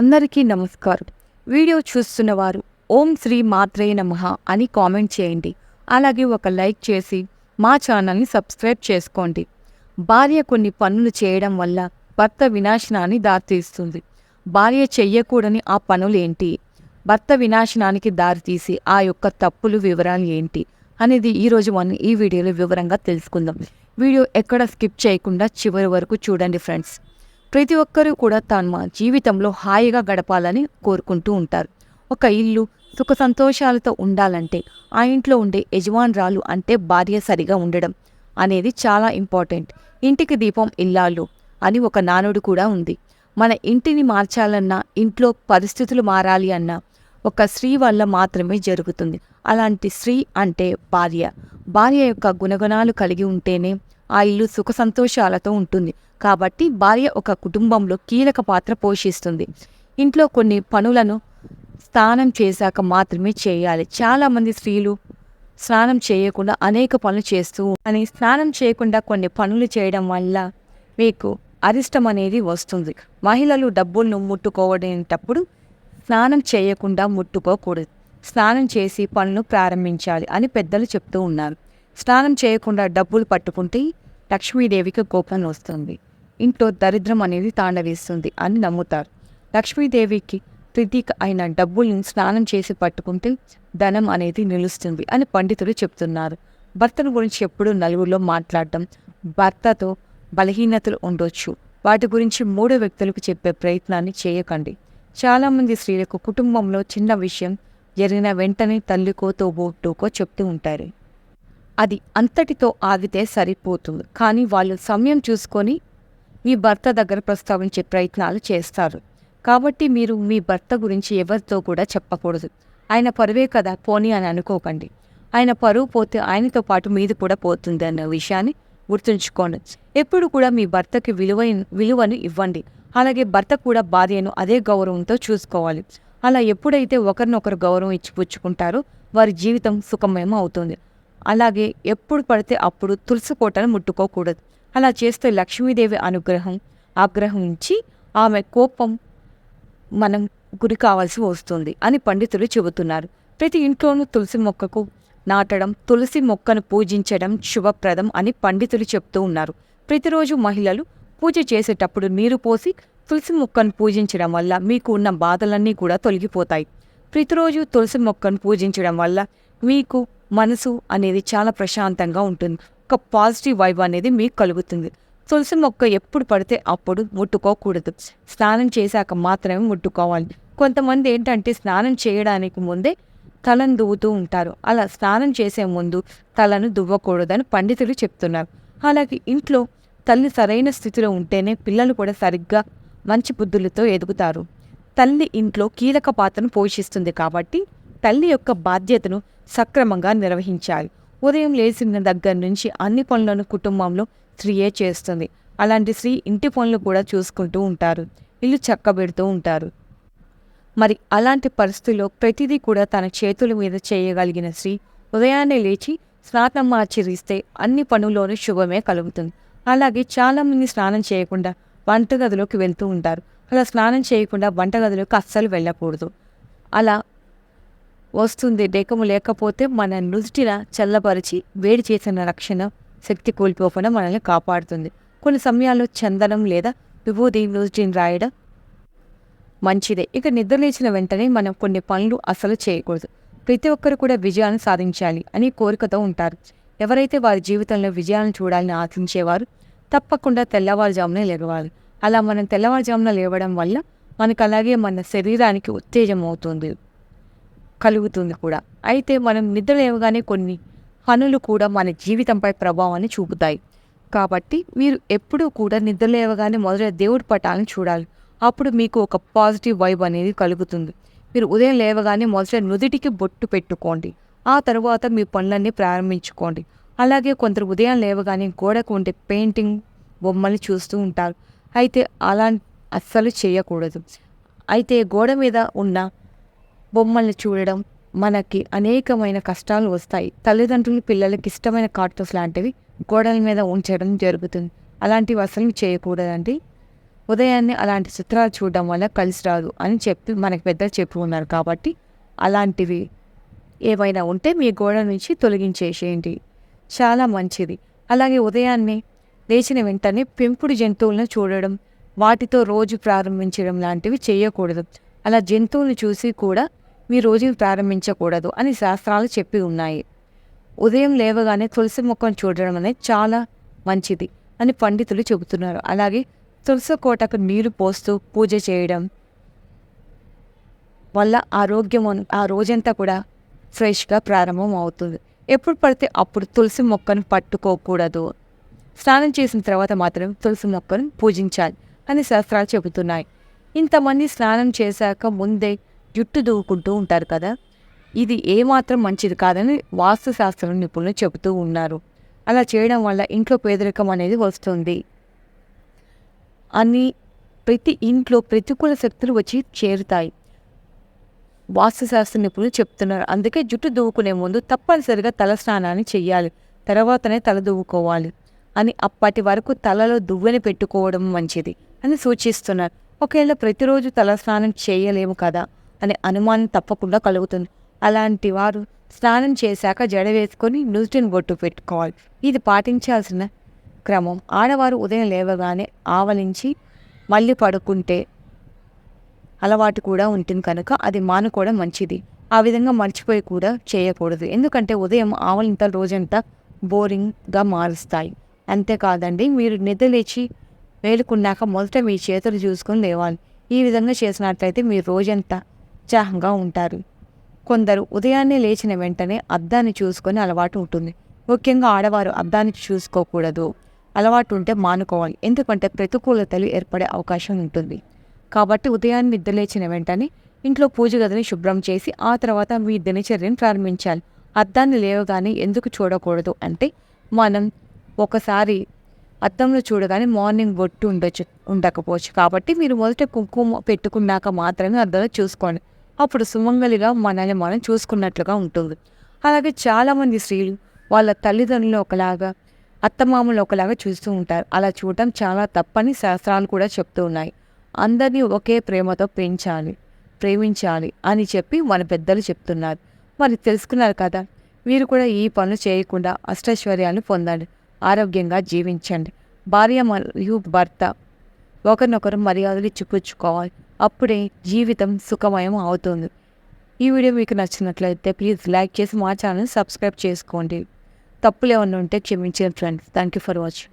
అందరికీ నమస్కారం. వీడియో చూస్తున్న వారు ఓం శ్రీ మాత్రే నమః అని కామెంట్ చేయండి. అలాగే ఒక లైక్ చేసి మా ఛానల్ని సబ్స్క్రైబ్ చేసుకోండి. భార్య కొన్ని పనులు చేయడం వల్ల భర్త వినాశనాన్ని దారితీస్తుంది. భార్య చెయ్యకూడని ఆ పనులు ఏంటి? భర్త వినాశనానికి దారితీసి ఆ యొక్క తప్పులు వివరాలు ఏంటి? అనేది ఈరోజు మనం ఈ వీడియోలో వివరంగా తెలుసుకుందాం. వీడియో ఎక్కడ స్కిప్ చేయకుండా చివరి వరకు చూడండి ఫ్రెండ్స్. ప్రతి ఒక్కరూ కూడా తమ జీవితంలో హాయిగా గడపాలని కోరుకుంటూ ఉంటారు. ఒక ఇల్లు సుఖ సంతోషాలతో ఉండాలంటే ఆ ఇంట్లో ఉండే యజమానురాలు అంటే భార్య సరిగా ఉండడం అనేది చాలా ఇంపార్టెంట్. ఇంటికి దీపం ఇల్లాలు అని ఒక నానుడు కూడా ఉంది. మన ఇంటిని మార్చాలన్నా ఇంట్లో పరిస్థితులు మారాలి అన్నా ఒక స్త్రీ వల్ల మాత్రమే జరుగుతుంది. అలాంటి స్త్రీ అంటే భార్య. భార్య యొక్క గుణగుణాలు కలిగి ఉంటేనే ఆ ఇల్లు సుఖ సంతోషాలతో ఉంటుంది. కాబట్టి భార్య ఒక కుటుంబంలో కీలక పాత్ర పోషిస్తుంది. ఇంట్లో కొన్ని పనులను స్నానం చేశాక మాత్రమే చేయాలి. చాలామంది స్త్రీలు స్నానం చేయకుండా అనేక పనులు చేస్తూ అని స్నానం చేయకుండా కొన్ని పనులు చేయడం వల్ల మీకు అరిష్టం అనేది వస్తుంది. మహిళలు డబ్బులను ముట్టుకోవడేటప్పుడు స్నానం చేయకుండా ముట్టుకోకూడదు. స్నానం చేసి పనులు ప్రారంభించాలి అని పెద్దలు చెప్తూ ఉన్నారు. స్నానం చేయకుండా డబ్బులు పట్టుకుంటే లక్ష్మీదేవికి కోపం వస్తుంది. ఇంట్లో దరిద్రం అనేది తాండవేస్తుంది అని నమ్ముతారు. లక్ష్మీదేవికి ప్రతీక అయిన డబ్బుల్ని స్నానం చేసి పట్టుకుంటే ధనం అనేది నిలుస్తుంది అని పండితులు చెప్తున్నారు. భర్తను గురించి ఎప్పుడూ నలుగురిలో మాట్లాడడం భర్తతో బలహీనతలు ఉండొచ్చు. వాటి గురించి మూడో వ్యక్తులకు చెప్పే ప్రయత్నాన్ని చేయకండి. చాలామంది స్త్రీలకు కుటుంబంలో చిన్న విషయం జరిగిన వెంటనే తల్లికో తోబోట్టుకో చెప్తూ ఉంటారు. అది అంతటితో ఆగితే సరిపోతుంది. కానీ వాళ్ళు సమయం చూసుకొని మీ భర్త దగ్గర ప్రస్తావించే ప్రయత్నాలు చేస్తారు. కాబట్టి మీరు మీ భర్త గురించి ఎవరితో కూడా చెప్పకూడదు. ఆయన పరువే కదా పోనీ అని అనుకోకండి. ఆయన పరువు పోతే ఆయనతో పాటు మీది కూడా పోతుంది అన్న విషయాన్ని గుర్తుంచుకోండి. ఎప్పుడు కూడా మీ భర్తకి విలువైన విలువను ఇవ్వండి. అలాగే భర్త కూడా భార్యను అదే గౌరవంతో చూసుకోవాలి. అలా ఎప్పుడైతే ఒకరినొకరు గౌరవం ఇచ్చిపుచ్చుకుంటారో వారి జీవితం సుఖమయం అవుతుంది. అలాగే ఎప్పుడు పడితే అప్పుడు తులసి కోటను ముట్టుకోకూడదు. అలా చేస్తే లక్ష్మీదేవి అనుగ్రహం ఆగ్రహించి ఆమె కోపం మనం గురి కావాల్సి వస్తుంది అని పండితులు చెబుతున్నారు. ప్రతి ఇంట్లోనూ తులసి మొక్కకు నాటడం తులసి మొక్కను పూజించడం శుభప్రదం అని పండితులు చెప్తూ ఉన్నారు. ప్రతిరోజు మహిళలు పూజ చేసేటప్పుడు నీరు పోసి తులసి మొక్కను పూజించడం వల్ల మీకు ఉన్న బాధలన్నీ కూడా తొలగిపోతాయి. ప్రతిరోజు తులసి మొక్కను పూజించడం వల్ల మీకు మనసు అనేది చాలా ప్రశాంతంగా ఉంటుంది. ఒక పాజిటివ్ వైబ్ అనేది మీకు కలుగుతుంది. తులసి మొక్క ఎప్పుడు పడితే అప్పుడు ముట్టుకోకూడదు. స్నానం చేశాక మాత్రమే ముట్టుకోవాలి. కొంతమంది ఏంటంటే స్నానం చేయడానికి ముందే తలను దువ్వుతూ ఉంటారు. అలా స్నానం చేసే ముందు తలను దువ్వకూడదని పండితులు చెప్తున్నారు. అలాగే ఇంట్లో తల్లి సరైన స్థితిలో ఉంటేనే పిల్లలు కూడా సరిగ్గా మంచి బుద్ధులతో ఎదుగుతారు. తల్లి ఇంట్లో కీలక పాత్రను పోషిస్తుంది కాబట్టి తల్లి యొక్క బాధ్యతను సక్రమంగా నిర్వహించాలి ఉదయం లేచిన దగ్గర నుంచి అన్ని పనులను కుటుంబంలో స్త్రీయే చేస్తుంది. అలాంటి స్త్రీ ఇంటి పనులు కూడా చూసుకుంటూ ఉంటారు. ఇల్లు చక్కబెడుతూ ఉంటారు. మరి అలాంటి పరిస్థితుల్లో ప్రతిదీ కూడా తన చేతుల మీద చేయగలిగిన స్త్రీ ఉదయాన్నే లేచి స్నానం ఆచరిస్తే అన్ని పనుల్లోనూ శుభమే కలుగుతుంది. అలాగే చాలామంది స్నానం చేయకుండా వంటగదిలోకి వెళ్తూ ఉంటారు. అలా స్నానం చేయకుండా వంటగదిలోకి అస్సలు వెళ్ళకూడదు. అలా వస్తుంది. డేకము లేకపోతే మన నుదుటిన చల్లపరిచి వేడి చేసిన రక్షణ శక్తి కోల్పోకుండా మనల్ని కాపాడుతుంది. కొన్ని సమయాల్లో చందనం లేదా విభూది నుదుటిని రాయడం మంచిదే. ఇక నిద్రలేచిన వెంటనే మనం కొన్ని పనులు అసలు చేయకూడదు. ప్రతి ఒక్కరు కూడా విజయాన్ని సాధించాలి అని కోరికతో ఉంటారు. ఎవరైతే వారి జీవితంలో విజయాలను చూడాలని ఆశించేవారు తప్పకుండా తెల్లవారుజామున లేవాలి అలా మనం తెల్లవారుజామున లేవడం వల్ల మనకు అలాగే మన శరీరానికి ఉత్తేజం అవుతుంది. కలుగుతుంది కూడా. అయితే మనం నిద్ర లేవగానే కొన్ని పనులు కూడా మన జీవితంపై ప్రభావాన్ని చూపుతాయి. కాబట్టి మీరు ఎప్పుడూ కూడా నిద్ర లేవగానే మొదట దేవుడి పటాలను చూడాలి. అప్పుడు మీకు ఒక పాజిటివ్ వైబ్ అనేది కలుగుతుంది. మీరు ఉదయం లేవగానే మొదట నుదిటికి బొట్టు పెట్టుకోండి. ఆ తర్వాత మీ పనులన్నీ ప్రారంభించుకోండి. అలాగే కొందరు ఉదయం లేవగానే గోడకు ఉండే పెయింటింగ్ బొమ్మల్ని చూస్తూ ఉంటారు. అయితే అలా అస్సలు చేయకూడదు. అయితే గోడ మీద ఉన్న బొమ్మల్ని చూడడం మనకి అనేకమైన కష్టాలు వస్తాయి. తల్లిదండ్రులు పిల్లలకి ఇష్టమైన కార్టూన్స్ లాంటివి గోడల మీద ఉంచడం జరుగుతుంది. అలాంటివి అసలు చేయకూడదండి. ఉదయాన్నే అలాంటి చిత్రాలు చూడడం వల్ల కలిసి రాదు అని చెప్పి మనకి పెద్దలు చెప్పి ఉన్నారు కాబట్టి అలాంటివి ఏమైనా ఉంటే మీ గోడ నుంచి తొలగించేసేయండి. చాలా మంచిది. అలాగే ఉదయాన్నే లేచిన వెంటనే పెంపుడు జంతువులను చూడడం వాటితో రోజు ప్రారంభించడం లాంటివి చేయకూడదు. అలా జంతువులను చూసి కూడా మీ రోజు ప్రారంభించకూడదు అని శాస్త్రాలు చెప్పి ఉన్నాయి. ఉదయం లేవగానే తులసి మొక్కను చూడడం అనేది చాలా మంచిది అని పండితులు చెబుతున్నారు. అలాగే తులసి కోటకు నీరు పోస్తూ పూజ చేయడం వల్ల ఆరోగ్యం ఆ రోజంతా కూడా ఫ్రెష్గా ప్రారంభం అవుతుంది. ఎప్పుడు పడితే అప్పుడు తులసి మొక్కను పట్టుకోకూడదు. స్నానం చేసిన తర్వాత మాత్రం తులసి మొక్కను పూజించాలి అని శాస్త్రాలు చెబుతున్నాయి. ఇంతమంది స్నానం చేశాక ముందే జుట్టు దువ్వుకుంటూ ఉంటారు కదా. ఇది ఏమాత్రం మంచిది కాదని వాస్తుశాస్త్రం నిపుణులు చెబుతూ ఉన్నారు. అలా చేయడం వల్ల ఇంట్లో పేదరికం అనేది వస్తుంది. అని ప్రతి ఇంట్లో ప్రతికూల శక్తులు వచ్చి చేరుతాయి. వాస్తుశాస్త్ర నిపుణులు చెప్తున్నారు. అందుకే జుట్టు దువ్వుకునే ముందు తప్పనిసరిగా తల స్నానాన్ని చేయాలి తర్వాతనే తల దువ్వుకోవాలి అని అప్పటి వరకు తలలో దువ్వెని పెట్టుకోవడం మంచిది అని సూచిస్తున్నారు. ఒకవేళ ప్రతిరోజు తల స్నానం చేయలేము కదా. అనే అనుమానం తప్పకుండా కలుగుతుంది. అలాంటి వారు స్నానం చేశాక జడ వేసుకొని నుదుటిని బొట్టు పెట్టుకోవాలి. ఇది పాటించాల్సిన క్రమం. ఆడవారు ఉదయం లేవగానే ఆవలించి మళ్ళీ పడుకుంటే అలవాటు కూడా ఉంటుంది కనుక అది మానుకోవడం మంచిది. ఆ విధంగా మర్చిపోయి కూడా చేయకూడదు. ఎందుకంటే ఉదయం ఆవలింత రోజంతా బోరింగ్గా మారుస్తాయి. అంతేకాదండి మీరు నిద్రలేచి వేలుకున్నాక మొదట మీ చేతులు చూసుకొని లేవాలి. ఈ విధంగా చేసినట్లయితే మీరు రోజంతా ఉత్సాహంగా ఉంటారు. కొందరు ఉదయాన్నే లేచిన వెంటనే అద్దాన్ని చూసుకొని అలవాటు ఉంటుంది. ముఖ్యంగా ఆడవారు అద్దాన్ని చూసుకోకూడదు. అలవాటు ఉంటే మానుకోవాలి. ఎందుకంటే ప్రతికూలతలు ఏర్పడే అవకాశం ఉంటుంది. కాబట్టి ఉదయాన్నే నిద్రలేచిన వెంటనే ఇంట్లో పూజ గదిని శుభ్రం చేసి ఆ తర్వాత మీ దినచర్యను ప్రారంభించాలి. అద్దాన్ని లేవగానే ఎందుకు చూడకూడదు అంటే మనం ఒకసారి అద్దంలో చూడగానే మార్నింగ్ బొట్టు ఉండొచ్చు ఉండకపోవచ్చు. కాబట్టి మీరు మొదట కుంకుమ పెట్టుకున్నాక మాత్రమే అద్దంలో చూసుకోండి. అప్పుడు సుమంగలిగా మనల్ని మనం చూసుకున్నట్లుగా ఉంటుంది. అలాగే చాలామంది స్త్రీలు వాళ్ళ తల్లిదండ్రులు ఒకలాగా అత్తమామలు ఒకలాగా చూస్తూ ఉంటారు. అలా చూడటం చాలా తప్పని శాస్త్రాలు కూడా చెప్తూ ఉన్నాయి. అందరినీ ఒకే ప్రేమతో పెంచాలి ప్రేమించాలి అని చెప్పి మన పెద్దలు చెప్తున్నారు. మరి తెలుసుకున్నారు కదా మీరు కూడా ఈ పనులు చేయకుండా అష్టైశ్వర్యాన్ని పొందండి ఆరోగ్యంగా జీవించండి. భార్య మరియు భర్త ఒకరినొకరు మర్యాదలు ఇచ్చిపుచ్చుకోవాలి. అప్పుడే జీవితం సుఖమయం అవుతుంది. ఈ వీడియో మీకు నచ్చినట్లయితే ప్లీజ్ లైక్ చేసి మా ఛానల్ సబ్స్క్రైబ్ చేసుకోండి. తప్పులు ఏమన్నా ఉంటే క్షమించండి friends. Thank you for watching.